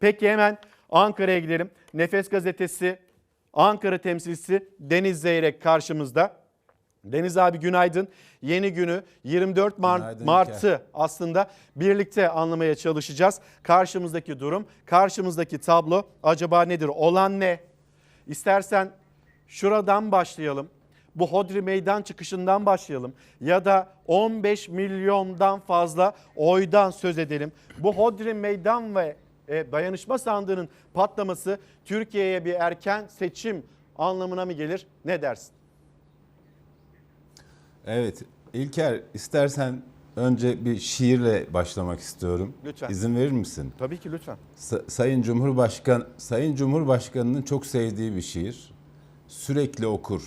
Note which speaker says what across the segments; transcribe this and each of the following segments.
Speaker 1: Peki hemen Ankara'ya gidelim. Nefes gazetesi Ankara temsilcisi Deniz Zeyrek karşımızda. Deniz abi günaydın. Yeni günü 24 Mart,
Speaker 2: Günaydın
Speaker 1: Mart'ı aslında birlikte anlamaya çalışacağız. Karşımızdaki durum, karşımızdaki tablo acaba nedir? Olan ne? İstersen şuradan başlayalım. Bu Hodri meydan çıkışından başlayalım. Ya da 15 milyondan fazla oydan söz edelim. Bu Hodri meydan ve dayanışma sandığının patlaması Türkiye'ye bir erken seçim anlamına mı gelir? Ne dersin?
Speaker 2: Evet İlker istersen önce bir şiirle başlamak istiyorum.
Speaker 1: Lütfen.
Speaker 2: İzin verir misin?
Speaker 1: Tabii ki lütfen.
Speaker 2: Sa- Sayın Cumhurbaşkan Sayın Cumhurbaşkanının çok sevdiği bir şiir. Sürekli okur.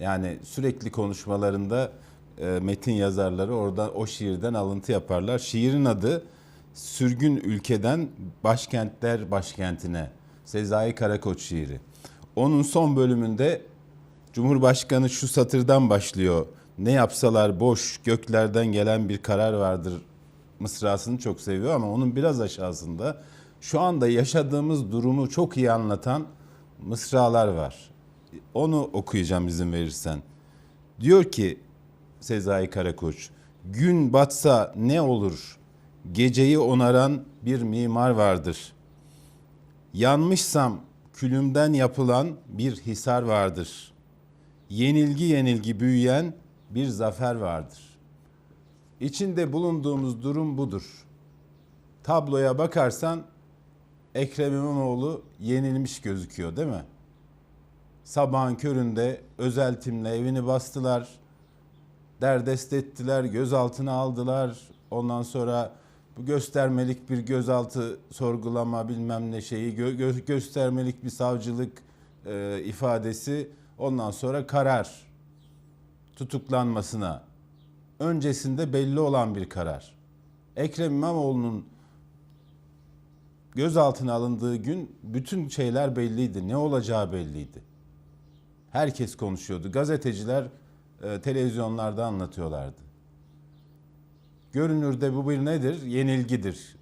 Speaker 2: Yani sürekli konuşmalarında e, metin yazarları orada o şiirden alıntı yaparlar. Şiirin adı Sürgün Ülkeden Başkentler Başkentine. Sezai Karakoç şiiri. Onun son bölümünde Cumhurbaşkanı şu satırdan başlıyor. Ne yapsalar boş, göklerden gelen bir karar vardır mısrasını çok seviyor ama onun biraz aşağısında şu anda yaşadığımız durumu çok iyi anlatan mısralar var. Onu okuyacağım izin verirsen. Diyor ki Sezai Karakoç, gün batsa ne olur? Geceyi onaran bir mimar vardır. Yanmışsam külümden yapılan bir hisar vardır. Yenilgi yenilgi büyüyen bir zafer vardır. İçinde bulunduğumuz durum budur. Tabloya bakarsan Ekrem İmamoğlu yenilmiş gözüküyor değil mi? Sabahın köründe özel timle evini bastılar. Derdest ettiler, gözaltına aldılar. Ondan sonra bu göstermelik bir gözaltı sorgulama bilmem ne şeyi, gö- gö- göstermelik bir savcılık e, ifadesi. Ondan sonra karar tutuklanmasına öncesinde belli olan bir karar. Ekrem İmamoğlu'nun gözaltına alındığı gün bütün şeyler belliydi. Ne olacağı belliydi. Herkes konuşuyordu. Gazeteciler e, televizyonlarda anlatıyorlardı. Görünürde bu bir nedir? Yenilgidir.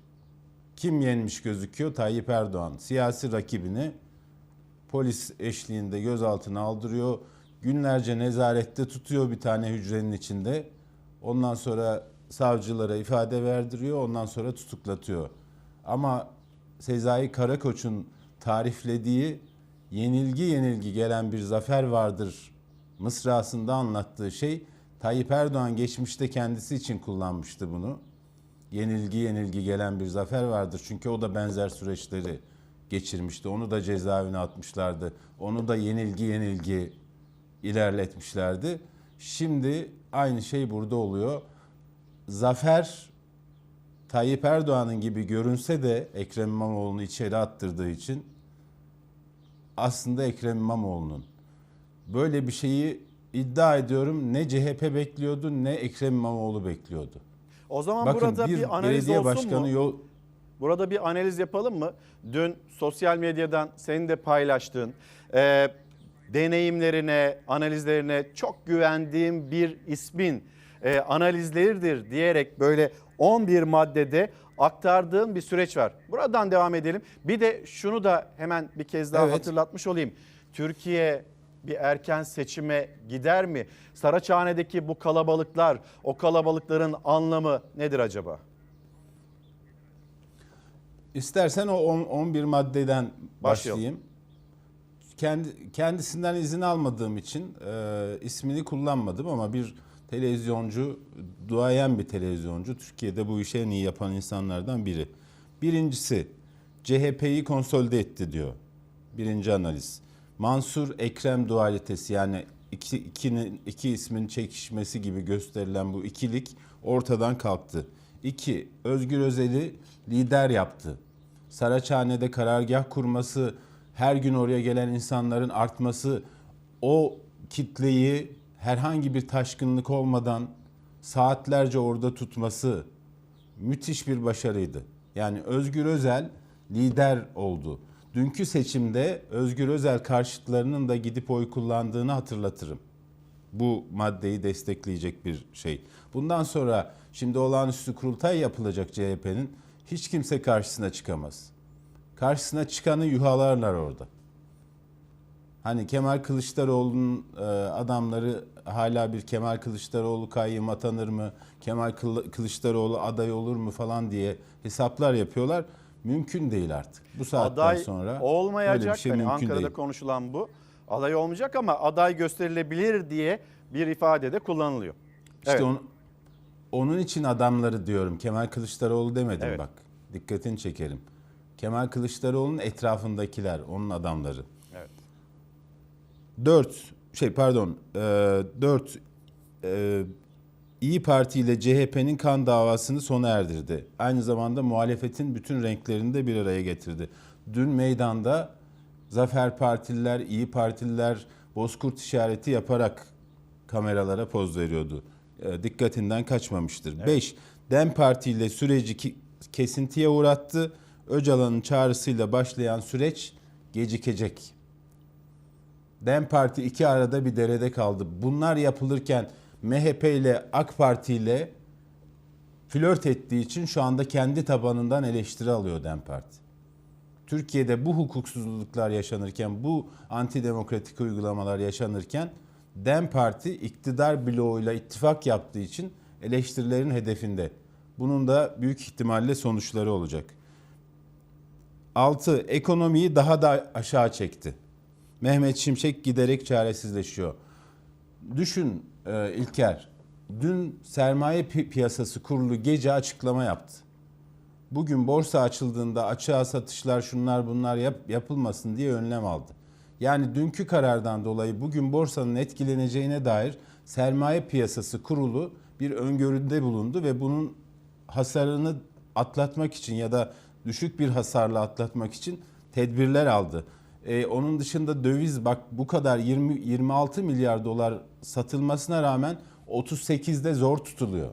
Speaker 2: Kim yenmiş gözüküyor? Tayyip Erdoğan. Siyasi rakibini polis eşliğinde gözaltına aldırıyor. Günlerce nezarette tutuyor bir tane hücrenin içinde. Ondan sonra savcılara ifade verdiriyor. Ondan sonra tutuklatıyor. Ama Sezai Karakoç'un tariflediği yenilgi yenilgi gelen bir zafer vardır mısrasında anlattığı şey Tayyip Erdoğan geçmişte kendisi için kullanmıştı bunu. Yenilgi yenilgi gelen bir zafer vardır. Çünkü o da benzer süreçleri geçirmişti. Onu da cezaevine atmışlardı. Onu da yenilgi yenilgi ilerletmişlerdi. Şimdi aynı şey burada oluyor. Zafer Tayyip Erdoğan'ın gibi görünse de Ekrem İmamoğlu'nu içeri attırdığı için aslında Ekrem İmamoğlu'nun böyle bir şeyi iddia ediyorum ne CHP bekliyordu ne Ekrem İmamoğlu bekliyordu.
Speaker 1: O zaman
Speaker 2: Bakın
Speaker 1: burada
Speaker 2: bir,
Speaker 1: bir, analiz
Speaker 2: belediye
Speaker 1: olsun
Speaker 2: başkanı
Speaker 1: mu?
Speaker 2: yol
Speaker 1: Burada bir analiz yapalım mı? Dün sosyal medyadan senin de paylaştığın e, deneyimlerine, analizlerine çok güvendiğim bir ismin e, analizleridir diyerek böyle 11 maddede aktardığın bir süreç var. Buradan devam edelim. Bir de şunu da hemen bir kez daha
Speaker 2: Evet.
Speaker 1: hatırlatmış olayım. Türkiye bir erken seçime gider mi? Saraçhane'deki bu kalabalıklar, o kalabalıkların anlamı nedir acaba?
Speaker 2: İstersen o on- 11 maddeden
Speaker 1: Başlayalım.
Speaker 2: başlayayım. Kendi, kendisinden izin almadığım için e, ismini kullanmadım ama bir televizyoncu, duayen bir televizyoncu, Türkiye'de bu işi en iyi yapan insanlardan biri. Birincisi, CHP'yi konsolide etti diyor. Birinci analiz. Mansur Ekrem dualitesi yani iki, ikinin, iki ismin çekişmesi gibi gösterilen bu ikilik ortadan kalktı. İki, Özgür Özel'i lider yaptı. Saraçhane'de karargah kurması, her gün oraya gelen insanların artması, o kitleyi herhangi bir taşkınlık olmadan saatlerce orada tutması müthiş bir başarıydı. Yani Özgür Özel lider oldu. Dünkü seçimde Özgür Özel karşıtlarının da gidip oy kullandığını hatırlatırım. Bu maddeyi destekleyecek bir şey. Bundan sonra şimdi olağanüstü kurultay yapılacak CHP'nin hiç kimse karşısına çıkamaz. karşısına çıkanı yuhalarlar orada. Hani Kemal Kılıçdaroğlu'nun e, adamları hala bir Kemal Kılıçdaroğlu kayyım atanır mı? Kemal Kılı- Kılıçdaroğlu aday olur mu falan diye hesaplar yapıyorlar. Mümkün değil artık. Bu saatten
Speaker 1: aday
Speaker 2: sonra
Speaker 1: olmayacak.
Speaker 2: şey
Speaker 1: hani Ankara'da
Speaker 2: değil.
Speaker 1: konuşulan bu. Aday olmayacak ama aday gösterilebilir diye bir ifade de kullanılıyor.
Speaker 2: İşte
Speaker 1: Evet.
Speaker 2: onu- onun için adamları diyorum. Kemal Kılıçdaroğlu demedim
Speaker 1: Evet.
Speaker 2: bak. Dikkatini çekerim. Kemal Kılıçdaroğlu'nun etrafındakiler, onun adamları.
Speaker 1: Evet.
Speaker 2: 4 şey pardon 4 İyi Parti ile CHP'nin kan davasını sona erdirdi. Aynı zamanda muhalefetin bütün renklerini de bir araya getirdi. Dün meydanda Zafer Partililer, İyi Partililer bozkurt işareti yaparak kameralara poz veriyordu. E, dikkatinden kaçmamıştır. 5. Dem Parti ile süreci ki- kesintiye uğrattı. Öcalan'ın çağrısıyla başlayan süreç gecikecek. Dem Parti iki arada bir derede kaldı. Bunlar yapılırken MHP ile AK Parti ile flört ettiği için şu anda kendi tabanından eleştiri alıyor Dem Parti. Türkiye'de bu hukuksuzluklar yaşanırken, bu antidemokratik uygulamalar yaşanırken Dem Parti iktidar bloğuyla ittifak yaptığı için eleştirilerin hedefinde. Bunun da büyük ihtimalle sonuçları olacak. 6. Ekonomiyi daha da aşağı çekti. Mehmet Şimşek giderek çaresizleşiyor. Düşün e, İlker, dün sermaye pi- piyasası kurulu gece açıklama yaptı. Bugün borsa açıldığında açığa satışlar şunlar bunlar yap, yapılmasın diye önlem aldı. Yani dünkü karardan dolayı bugün borsanın etkileneceğine dair sermaye piyasası kurulu bir öngörüde bulundu ve bunun hasarını atlatmak için ya da düşük bir hasarla atlatmak için tedbirler aldı. Ee, onun dışında döviz bak bu kadar 20 26 milyar dolar satılmasına rağmen 38'de zor tutuluyor.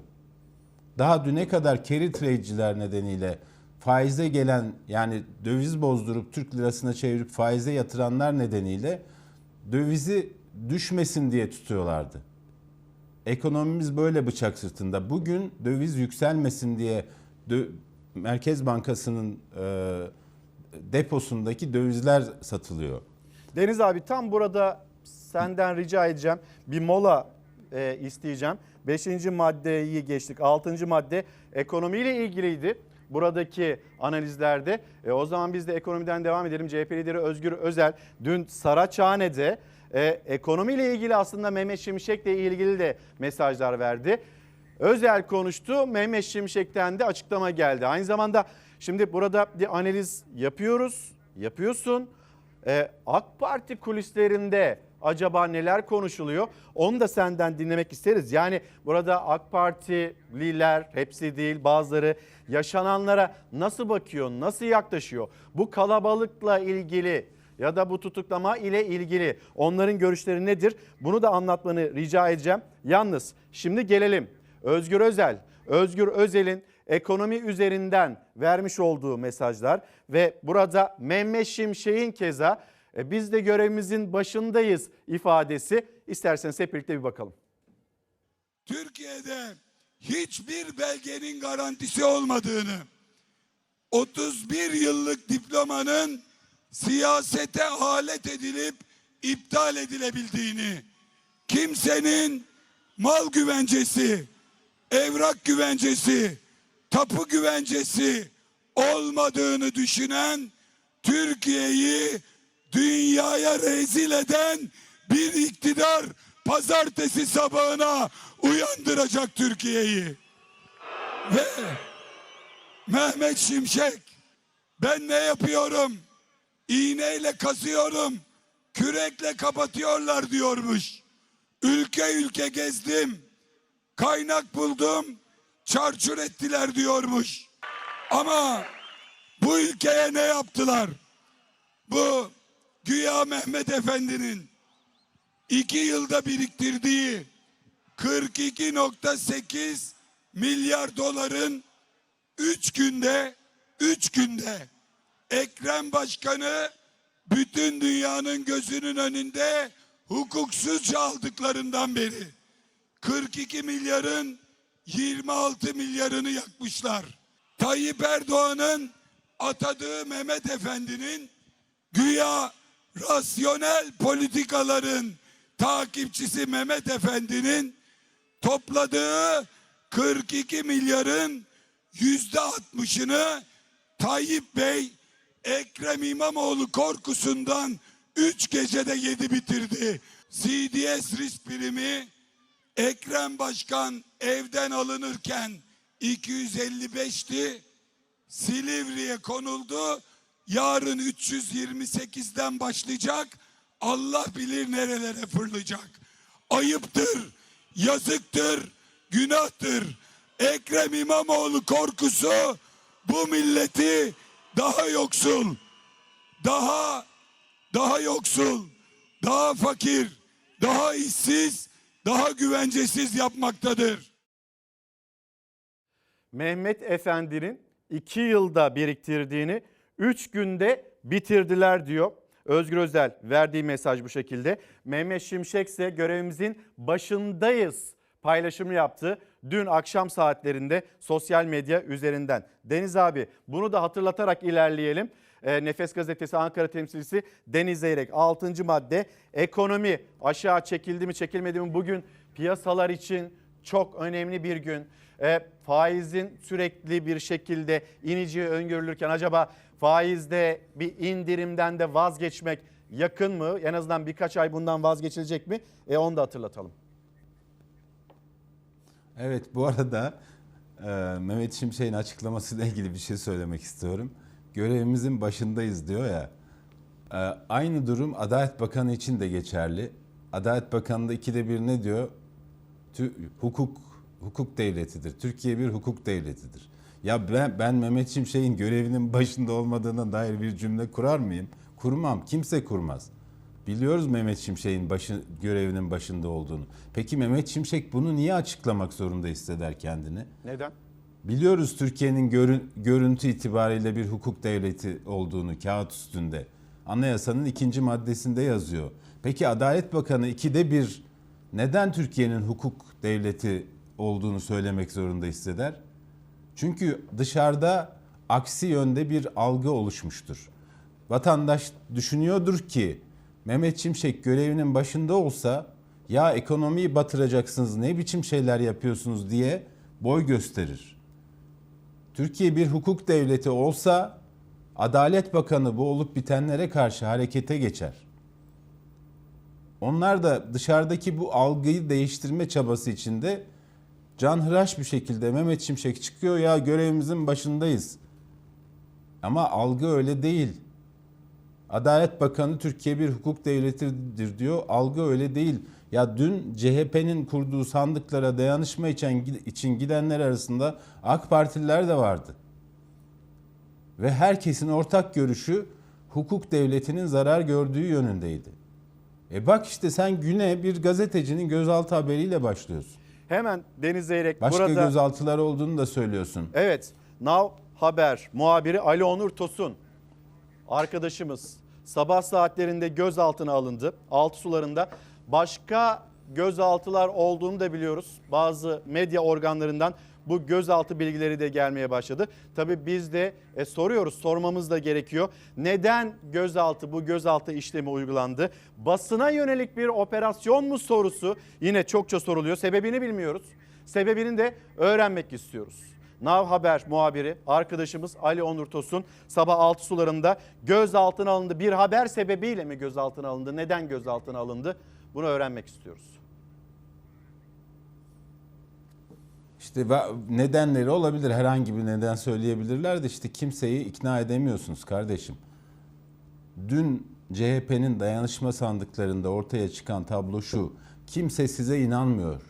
Speaker 2: Daha düne kadar carry trade'ciler nedeniyle faize gelen yani döviz bozdurup Türk lirasına çevirip faize yatıranlar nedeniyle dövizi düşmesin diye tutuyorlardı. Ekonomimiz böyle bıçak sırtında. Bugün döviz yükselmesin diye Merkez Bankası'nın e, deposundaki dövizler satılıyor.
Speaker 1: Deniz abi tam burada senden rica edeceğim. Bir mola e, isteyeceğim. Beşinci maddeyi geçtik. Altıncı madde ekonomiyle ilgiliydi. Buradaki analizlerde. E, o zaman biz de ekonomiden devam edelim. CHP lideri Özgür Özel dün Saraçhane'de e, ekonomiyle ilgili aslında Mehmet Şimşek'le ilgili de mesajlar verdi. Özel konuştu. Mehmet Şimşek'ten de açıklama geldi. Aynı zamanda şimdi burada bir analiz yapıyoruz. Yapıyorsun. Ee, AK Parti kulislerinde acaba neler konuşuluyor? Onu da senden dinlemek isteriz. Yani burada AK Partililer hepsi değil bazıları yaşananlara nasıl bakıyor, nasıl yaklaşıyor? Bu kalabalıkla ilgili ya da bu tutuklama ile ilgili onların görüşleri nedir? Bunu da anlatmanı rica edeceğim. Yalnız şimdi gelelim. Özgür Özel, Özgür Özel'in ekonomi üzerinden vermiş olduğu mesajlar ve burada Mehmet Şimşek'in keza "E, biz de görevimizin başındayız ifadesi. İsterseniz hep birlikte bir bakalım.
Speaker 3: Türkiye'de hiçbir belgenin garantisi olmadığını, 31 yıllık diplomanın siyasete alet edilip iptal edilebildiğini, kimsenin mal güvencesi, evrak güvencesi, tapu güvencesi olmadığını düşünen Türkiye'yi dünyaya rezil eden bir iktidar pazartesi sabahına uyandıracak Türkiye'yi. Ve Mehmet Şimşek ben ne yapıyorum? İğneyle kazıyorum, kürekle kapatıyorlar diyormuş. Ülke ülke gezdim, kaynak buldum, çarçur ettiler diyormuş. Ama bu ülkeye ne yaptılar? Bu güya Mehmet Efendi'nin iki yılda biriktirdiği 42.8 milyar doların üç günde üç günde Ekrem Başkanı bütün dünyanın gözünün önünde hukuksuzca aldıklarından beri 42 milyarın 26 milyarını yakmışlar. Tayyip Erdoğan'ın atadığı Mehmet Efendi'nin güya rasyonel politikaların takipçisi Mehmet Efendi'nin topladığı 42 milyarın yüzde altmışını Tayyip Bey Ekrem İmamoğlu korkusundan üç gecede yedi bitirdi. CDS risk primi Ekrem Başkan evden alınırken 255'ti. Silivri'ye konuldu. Yarın 328'den başlayacak. Allah bilir nerelere fırlayacak. Ayıptır, yazıktır, günahtır. Ekrem İmamoğlu korkusu bu milleti daha yoksul, daha daha yoksul, daha fakir, daha işsiz, daha güvencesiz yapmaktadır.
Speaker 1: Mehmet Efendi'nin 2 yılda biriktirdiğini 3 günde bitirdiler diyor. Özgür Özel verdiği mesaj bu şekilde. Mehmet Şimşek ise görevimizin başındayız paylaşımı yaptı. Dün akşam saatlerinde sosyal medya üzerinden. Deniz abi bunu da hatırlatarak ilerleyelim. E, Nefes Gazetesi Ankara temsilcisi Deniz Zeyrek 6. madde ekonomi aşağı çekildi mi çekilmedi mi bugün piyasalar için çok önemli bir gün. E, faizin sürekli bir şekilde ineceği öngörülürken acaba faizde bir indirimden de vazgeçmek yakın mı? En azından birkaç ay bundan vazgeçilecek mi? E, onu da hatırlatalım.
Speaker 2: Evet bu arada e, Mehmet Şimşek'in açıklamasıyla ilgili bir şey söylemek istiyorum. Görevimizin başındayız diyor ya. E, aynı durum Adalet Bakanı için de geçerli. Adalet Bakanı da ikide bir ne diyor? Hukuk hukuk devletidir. Türkiye bir hukuk devletidir. Ya ben, ben Mehmet Şimşek'in görevinin başında olmadığına dair bir cümle kurar mıyım? Kurmam. Kimse kurmaz. Biliyoruz Mehmet Şimşek'in başı, görevinin başında olduğunu. Peki Mehmet Şimşek bunu niye açıklamak zorunda hisseder kendini?
Speaker 1: Neden?
Speaker 2: Biliyoruz Türkiye'nin görün, görüntü itibariyle bir hukuk devleti olduğunu kağıt üstünde. Anayasanın ikinci maddesinde yazıyor. Peki Adalet Bakanı ikide bir neden Türkiye'nin hukuk devleti olduğunu söylemek zorunda hisseder? Çünkü dışarıda aksi yönde bir algı oluşmuştur. Vatandaş düşünüyordur ki Mehmet Şimşek görevinin başında olsa ya ekonomiyi batıracaksınız ne biçim şeyler yapıyorsunuz diye boy gösterir. Türkiye bir hukuk devleti olsa Adalet Bakanı bu olup bitenlere karşı harekete geçer. Onlar da dışarıdaki bu algıyı değiştirme çabası içinde canhıraş bir şekilde Mehmet Şimşek çıkıyor ya görevimizin başındayız. Ama algı öyle değil. Adalet Bakanı Türkiye bir hukuk devletidir diyor. Algı öyle değil. Ya dün CHP'nin kurduğu sandıklara dayanışma için, için gidenler arasında AK Partililer de vardı. Ve herkesin ortak görüşü hukuk devletinin zarar gördüğü yönündeydi. E bak işte sen güne bir gazetecinin gözaltı haberiyle başlıyorsun.
Speaker 1: Hemen Deniz Zeyrek
Speaker 2: Başka
Speaker 1: burada...
Speaker 2: gözaltılar olduğunu da söylüyorsun.
Speaker 1: Evet, Now Haber muhabiri Ali Onur Tosun arkadaşımız sabah saatlerinde gözaltına alındı. Altı sularında başka gözaltılar olduğunu da biliyoruz. Bazı medya organlarından bu gözaltı bilgileri de gelmeye başladı. Tabii biz de e, soruyoruz, sormamız da gerekiyor. Neden gözaltı, bu gözaltı işlemi uygulandı? Basına yönelik bir operasyon mu sorusu yine çokça soruluyor. Sebebini bilmiyoruz. Sebebini de öğrenmek istiyoruz. Nav Haber muhabiri arkadaşımız Ali Onur Tosun sabah 6 sularında gözaltına alındı. Bir haber sebebiyle mi gözaltına alındı? Neden gözaltına alındı? Bunu öğrenmek istiyoruz.
Speaker 2: İşte nedenleri olabilir. Herhangi bir neden söyleyebilirler de işte kimseyi ikna edemiyorsunuz kardeşim. Dün CHP'nin dayanışma sandıklarında ortaya çıkan tablo şu. Kimse size inanmıyor.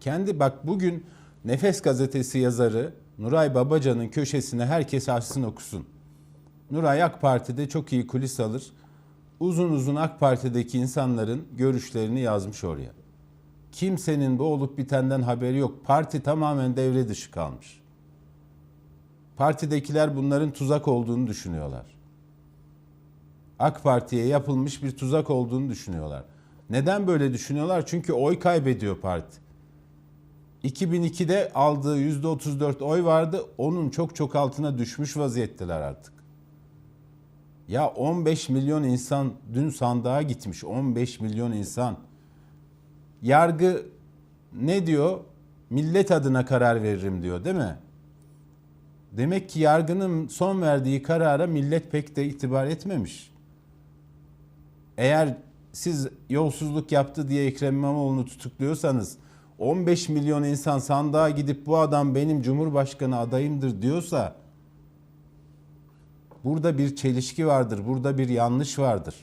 Speaker 2: Kendi bak bugün Nefes gazetesi yazarı Nuray Babacan'ın köşesine herkes açsın okusun. Nuray AK Parti'de çok iyi kulis alır. Uzun uzun AK Parti'deki insanların görüşlerini yazmış oraya. Kimsenin bu olup bitenden haberi yok. Parti tamamen devre dışı kalmış. Partidekiler bunların tuzak olduğunu düşünüyorlar. AK Parti'ye yapılmış bir tuzak olduğunu düşünüyorlar. Neden böyle düşünüyorlar? Çünkü oy kaybediyor parti. 2002'de aldığı %34 oy vardı. Onun çok çok altına düşmüş vaziyetteler artık. Ya 15 milyon insan dün sandığa gitmiş. 15 milyon insan. Yargı ne diyor? Millet adına karar veririm diyor değil mi? Demek ki yargının son verdiği karara millet pek de itibar etmemiş. Eğer siz yolsuzluk yaptı diye Ekrem İmamoğlu'nu tutukluyorsanız 15 milyon insan sandığa gidip bu adam benim Cumhurbaşkanı adayımdır diyorsa burada bir çelişki vardır, burada bir yanlış vardır.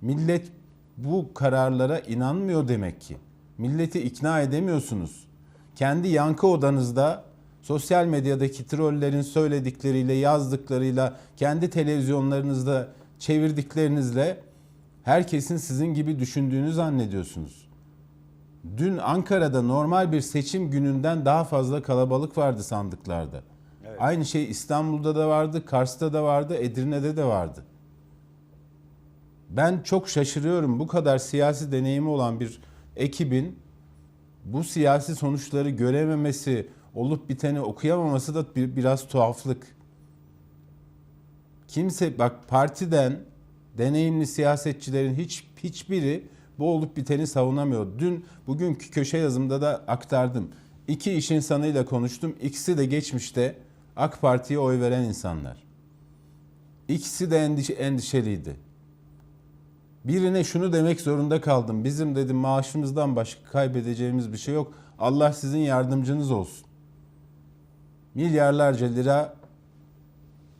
Speaker 2: Millet bu kararlara inanmıyor demek ki. Milleti ikna edemiyorsunuz. Kendi yankı odanızda sosyal medyadaki trollerin söyledikleriyle, yazdıklarıyla, kendi televizyonlarınızda çevirdiklerinizle herkesin sizin gibi düşündüğünü zannediyorsunuz. Dün Ankara'da normal bir seçim gününden daha fazla kalabalık vardı sandıklarda. Aynı şey İstanbul'da da vardı, Kars'ta da vardı, Edirne'de de vardı. Ben çok şaşırıyorum bu kadar siyasi deneyimi olan bir ekibin bu siyasi sonuçları görememesi, olup biteni okuyamaması da bir, biraz tuhaflık. Kimse bak partiden deneyimli siyasetçilerin hiç hiçbiri bu olup biteni savunamıyor. Dün bugünkü köşe yazımda da aktardım. İki iş insanıyla konuştum. İkisi de geçmişte AK Parti'ye oy veren insanlar. İkisi de endiş- endişeliydi. Birine şunu demek zorunda kaldım. Bizim dedim maaşımızdan başka kaybedeceğimiz bir şey yok. Allah sizin yardımcınız olsun. Milyarlarca lira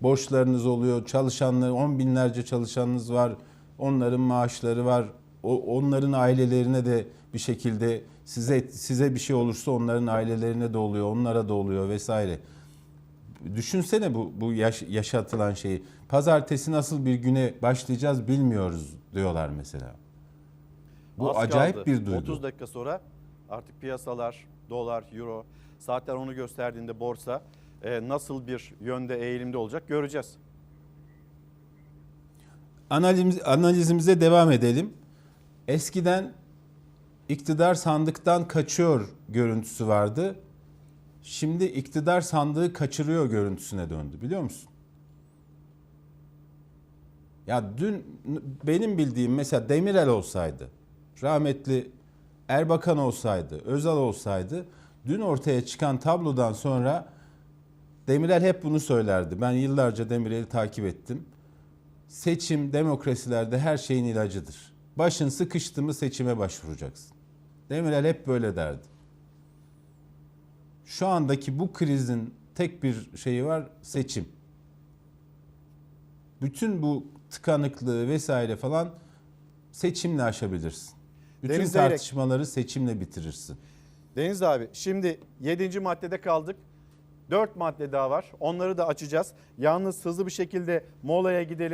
Speaker 2: borçlarınız oluyor. Çalışanlar, on binlerce çalışanınız var. Onların maaşları var. O, onların ailelerine de bir şekilde size size bir şey olursa onların ailelerine de oluyor, onlara da oluyor vesaire. Düşünsene bu bu yaş, yaşatılan şeyi. Pazartesi nasıl bir güne başlayacağız bilmiyoruz diyorlar mesela. Bu
Speaker 1: Az
Speaker 2: acayip
Speaker 1: kaldı.
Speaker 2: bir duygu.
Speaker 1: 30 dakika sonra artık piyasalar, dolar, euro, saatler onu gösterdiğinde borsa e, nasıl bir yönde eğilimde olacak göreceğiz.
Speaker 2: Analiz, analizimize devam edelim. Eskiden iktidar sandıktan kaçıyor görüntüsü vardı. Şimdi iktidar sandığı kaçırıyor görüntüsüne döndü biliyor musun? Ya dün benim bildiğim mesela Demirel olsaydı, rahmetli Erbakan olsaydı, Özal olsaydı dün ortaya çıkan tablodan sonra Demirel hep bunu söylerdi. Ben yıllarca Demirel'i takip ettim. Seçim demokrasilerde her şeyin ilacıdır. Başın sıkıştı mı seçime başvuracaksın. Demirel hep böyle derdi. Şu andaki bu krizin tek bir şeyi var seçim. Bütün bu tıkanıklığı vesaire falan seçimle aşabilirsin. Bütün
Speaker 1: Deniz Zeyrek.
Speaker 2: tartışmaları seçimle bitirirsin.
Speaker 1: Deniz abi şimdi 7. maddede kaldık. 4 madde daha var. Onları da açacağız. Yalnız hızlı bir şekilde molaya gidelim.